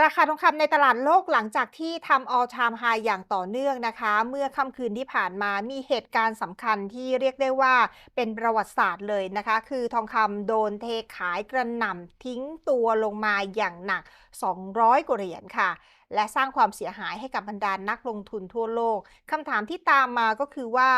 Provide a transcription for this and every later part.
ราคาทองคำในตลาดโลกหลังจากที่ทำ All Time High อย่างต่อเนื่องนะคะ เมื่อค่ำคืนที่ผ่านมามีเหตุการณ์สำคัญที่เรียกได้ว่าเป็นประวัติศาสตร์เลยนะคะ คือทองคำโดนเทขายกระหน่ำทิ้งตัวลงมาอย่างหนัก 200กว่าเหรียญค่ะและสร้างความเสียหายให้กับบรรดานักลงทุนทั่วโลกคำถามที่ตามมาก็คือว่า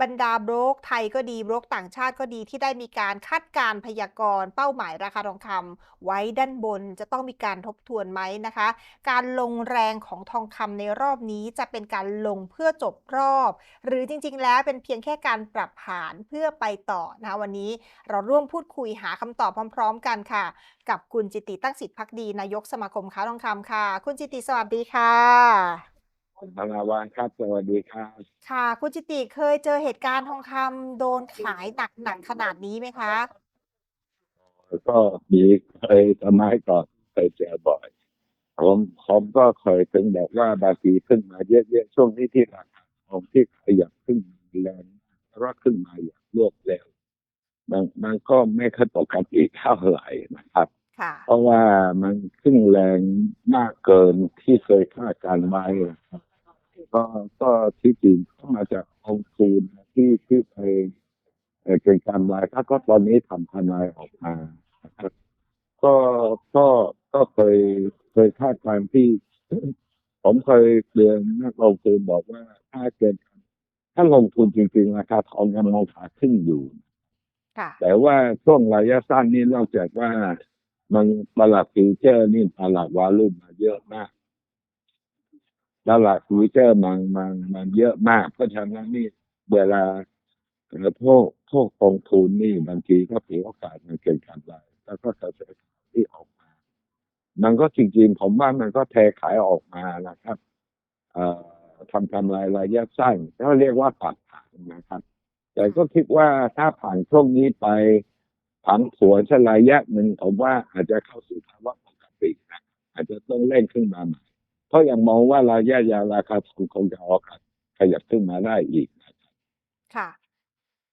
บรรดาโบรกไทยก็ดีโบรกต่างชาติก็ดีที่ได้มีการคาดการพยากรณ์เป้าหมายราคาทองคำไว้ด้านบนจะต้องมีการทบทวนไหมนะคะ การลงแรงของทองคำในรอบนี้จะเป็นการลงเพื่อจบรอบ หรือจริง ๆ แล้วเป็นเพียงแค่การปรับฐานเพื่อไปต่อนะคะวันนี้เราร่วมพูดคุยหาคำตอบพร้อม ๆ กันค่ะ กับคุณจิตติตั้งสิทธิพักดีนายกสมาคมค้าทองคำค่ะ คุณจิตติสวัสดีค่ะคุณธนาวานครับ สวัสดีครับ ค่ะคุณจิตติเคยเจอเหตุการณ์ทองคำโดนขายหนักๆขนาดนี้ไหมคะ ก็มีเคยสมัยก่อนเคยเจอบ่อยผมผมก็เคยถึงแบบว่าบางทีขึ้นมาเยอะๆช่วงนี้ที่ราคาของที่ขยับขึ้นมาแรงแล้วก็ขึ้นมาอย่างรวดเร็วมันมันก็ไม่ค่อยปกติเท่าไหร่นะครับค่ะ เพราะว่ามันขึ้นแรงมากเกินที่เคยคาดการณ์ไว้นะครับก็ก็ที่จริงก็มาจากองค์คูณที่ที่เคยเอ่อเป็นการลายถ้าก็ตอนนี้ทำทนายออกมานะครับก็ก็ก็เคยเคยคาดการณ์ที่ ผมเคยเรียนนักลงทุนบอกว่าถ้าเกิดถ้าลงทุนจริงๆราคาทองยังมองขาขึ้นอยู่ค่ะแต่ว่าช่วงระยะสั้นนี่นอกจากว่า มันตลาดฟิวเจอร์นี่ตลาดวาลุ่มมาเยอะมากตลาดฟิวเจอร์มันมันมันเยอะมาก เพราะฉะนั้นนี่เวลาเอ่อพวกพวกกองทุนนี่บางทีก็ถือโอกาสมันเกินการไปแล้วก็กระแสที่ออกมา มันก็จริงๆ ผมว่ามันก็เทขายออกมานะครับ เอ่อทำกำไรระยะสั้นก็เรียกว่าปัดฐานนะครับ แต่ก็คิดว่าถ้าผ่านช่วงนี้ไป ผันผวนสักระยะหนึ่งผมว่าอาจจะเข้าสู่ภาวะปกตินะอาจจะต้องเร่งขึ้นมาใหม่เพราะยังมองว่าระยะยาวราคาทองคงจะออกขยับขึ้นมาได้อีกนะครับค่ะ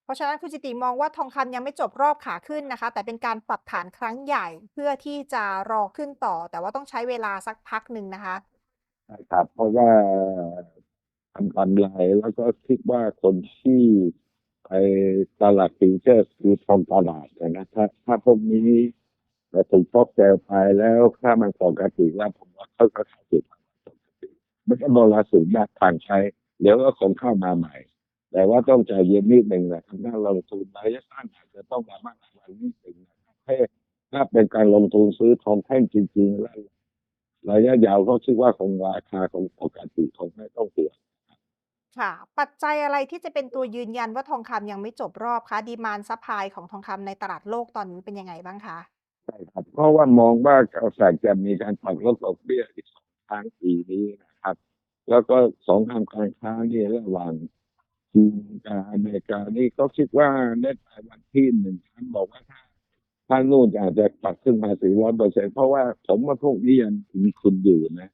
เพราะฉะนั้นคุณจิตติมองว่าทองคำยังไม่จบรอบขาขึ้นนะคะ แต่เป็นการปรับฐานครั้งใหญ่เพื่อที่จะรอขึ้นต่อ แต่ว่าต้องใช้เวลาสักพักหนึ่งนะคะใช่ครับเพราะว่าทำกำไรแล้วก็คิดว่าคนที่ ไปตลาดฟิวเจอร์คือทองตลาดนะถ้าถ้าพวกนี้เราถูกฟอกเซลไปแล้วถ้ามันปกติแล้วผมว่าเขาก็ขาสู่ภาวะปกติไม่ใช่โดนละสูงยากทางใช้ เดี๋ยวก็คงเข้ามาใหม่ แต่ว่าต้องใจเย็นนิดหนึ่งนะครับถ้าลงทุนระยะสั้นอาจจะต้องระมัดระวังนิดหนึ่งนะครับให้ถ้าเป็นการลงทุนซื้อทองแท่งจริงๆแล้วระยะยาวก็คิดว่าคงราคาคงปกติคงไม่ต้องเปลี่ยน ค่ะ ปัจจัยอะไรที่จะเป็นตัวยืนยันว่าทองคำยังไม่จบรอบคะดีมานซัพพลายของทองคำในตลาดโลกตอนนี้เป็นยังไงบ้างคะ ใช่ครับเพราะว่ามองว่าแฟดจะมีการปรับลดดอกเบี้ยอีกสองครั้งปีนี้นะครับ แล้วก็สองทางการค้านี่ระหว่างจีนกับอเมริกานี่ก็คิดว่าเน็ตไปวันที่หนึ่งท่านบอกว่าถ้าถ้านู่นอาจจะปรับขึ้นมาถึงร้อยเปอร์เซ็นเพราะว่าผมว่าพวกนี้ยังมีคุณอยู่นะ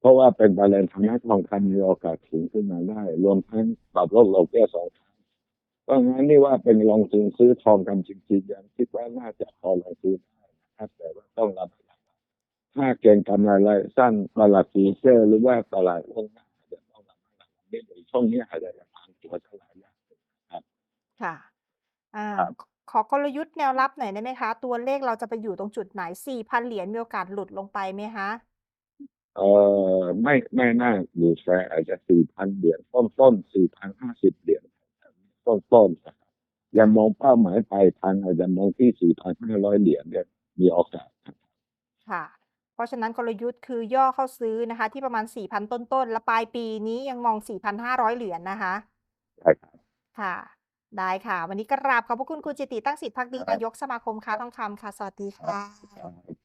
เพราะว่าเป็นประเด็นทางด้านทองคำมีโอกาสสูงขึ้นมาได้ รวมทั้งปรับลดดอกเบี้ยสองครั้งเพราะงั้นนี่ว่าเป็นลงทุนซื้อทองคำจริงๆยังคิดว่าน่าจะพอลงทุนได้นะครับ แต่ว่าต้องระมัดระวังถ้าเก่งกำไรระยะสั้นตลาดฟีเจอร์หรือว่าตลาดล่วงหน้าอาจจะต้องระมัดระวังนิดหนึ่งช่วงนี้อาจจะผ่านตัวเท่าไหร่ยากค่ะอ่าครับขขอกลยุทธ์แนวรับหน่อยได้ไหมคะ ตัวเลขเราจะไปอยู่ตรงจุดไหน4,000 เหรียญมีโอกาสหลุดลงไปไหมคะ เออไม่ไม่น่าอยู่แฟร์อาจจะสี่พันเหรียญต้นต้นสี่พันห้าสิบเหรียญต้นต้นๆนะครับยังมองเป้าหมายปลายทางอาจจะมองที่สี่พันห้าร้อยเหรียญเนี่ยมีโอกาสครับค่ะ เพราะฉะนั้นกลยุทธ์คือย่อเข้าซื้อนะคะ ที่ประมาณ 4,000 ต้นๆ แล้วปลายปีนี้ยังมอง 4,500 เหรียญนะคะใช่ครับค่ะ ได้ค่ะ วันนี้กราบขอบพระคุณคุณจิตติตั้งสิทธิพักดีครับนายกสมาคมค้าทองคำค่ะ สวัสดีค่ะสวัสดี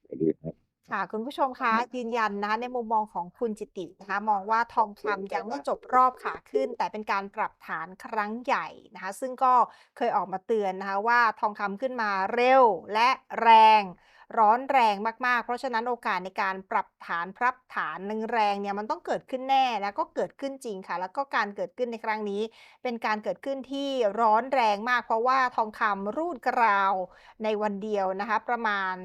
ครับค่ะ คุณผู้ชมคะยืนยันนะคะในมุมมองของคุณจิตตินะคะมองว่าทองคำยังไม่จบรอบขาขึ้น แต่เป็นการปรับฐานครั้งใหญ่นะคะ ซึ่งก็เคยออกมาเตือนนะคะว่าทองคำขึ้นมาเร็วและแรงร้อนแรงมากๆ เพราะฉะนั้นโอกาสในการปรับฐานพรับฐานแรงๆเนี่ยมันต้องเกิดขึ้นแน่แล้วก็เกิดขึ้นจริงค่ะ แล้วก็การเกิดขึ้นในครั้งนี้ เป็นการเกิดขึ้นที่ร้อนแรงมาก เพราะว่าทองคำรูดกราวในวันเดียวนะคะประมาณ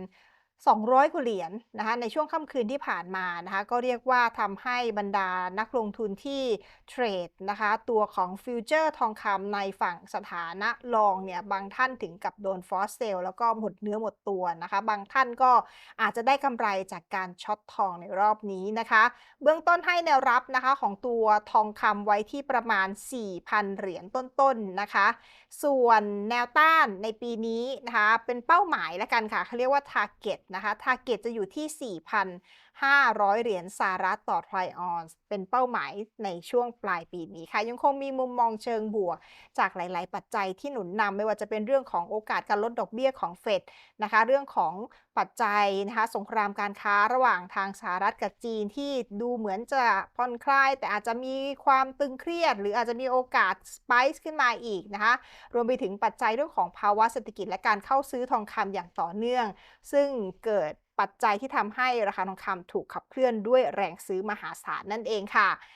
200กว่าเหรียญนะคะในช่วงค่ำคืนที่ผ่านมานะคะก็เรียกว่าทำให้บรรดานักลงทุนที่เทรดนะคะตัวของฟิวเจอร์ทองคำในฝั่งสถานะรองเนี่ยบางท่านถึงกับโดนฟอสเซลแล้วก็หมดเนื้อหมดตัวนะคะ บางท่านก็อาจจะได้กำไรจากการช็อตทองในรอบนี้นะคะ เบื้องต้นให้แนวรับนะคะของตัวทองคำไว้ที่ประมาณ 4,000 เหรียญต้นๆนะคะ ส่วนแนวต้านในปีนี้นะคะเป็นเป้าหมายแล้วกันค่ะเขาเรียกว่า target นะคะ target จะอยู่ที่ 4,500 เหรียญสหรัฐต่อทรออนซ์เป็นเป้าหมายในช่วงปลายปีนี้ค่ะ ยังคงมีมุมมองเชิงบวก จากหลาย ๆ ปัจจัยที่หนุนนำไม่ว่าจะเป็นเรื่องของโอกาสการลดดอกเบี้ยของเฟดนะคะเรื่องของปัจจัยนะคะสงครามการค้าระหว่างทางสหรัฐกับจีนที่ดูเหมือนจะผ่อนคลาย แต่อาจจะมีความตึงเครียด หรืออาจจะมีโอกาสสไปซ์ขึ้นมาอีกนะคะรวมไปถึงปัจจัยเรื่องของภาวะเศรษฐกิจและการเข้าซื้อทองคำอย่างต่อเนื่อง ซึ่งเกิดปัจจัยที่ทำให้ราคาทองคำถูกขับเคลื่อนด้วยแรงซื้อมหาศาลนั่นเองค่ะ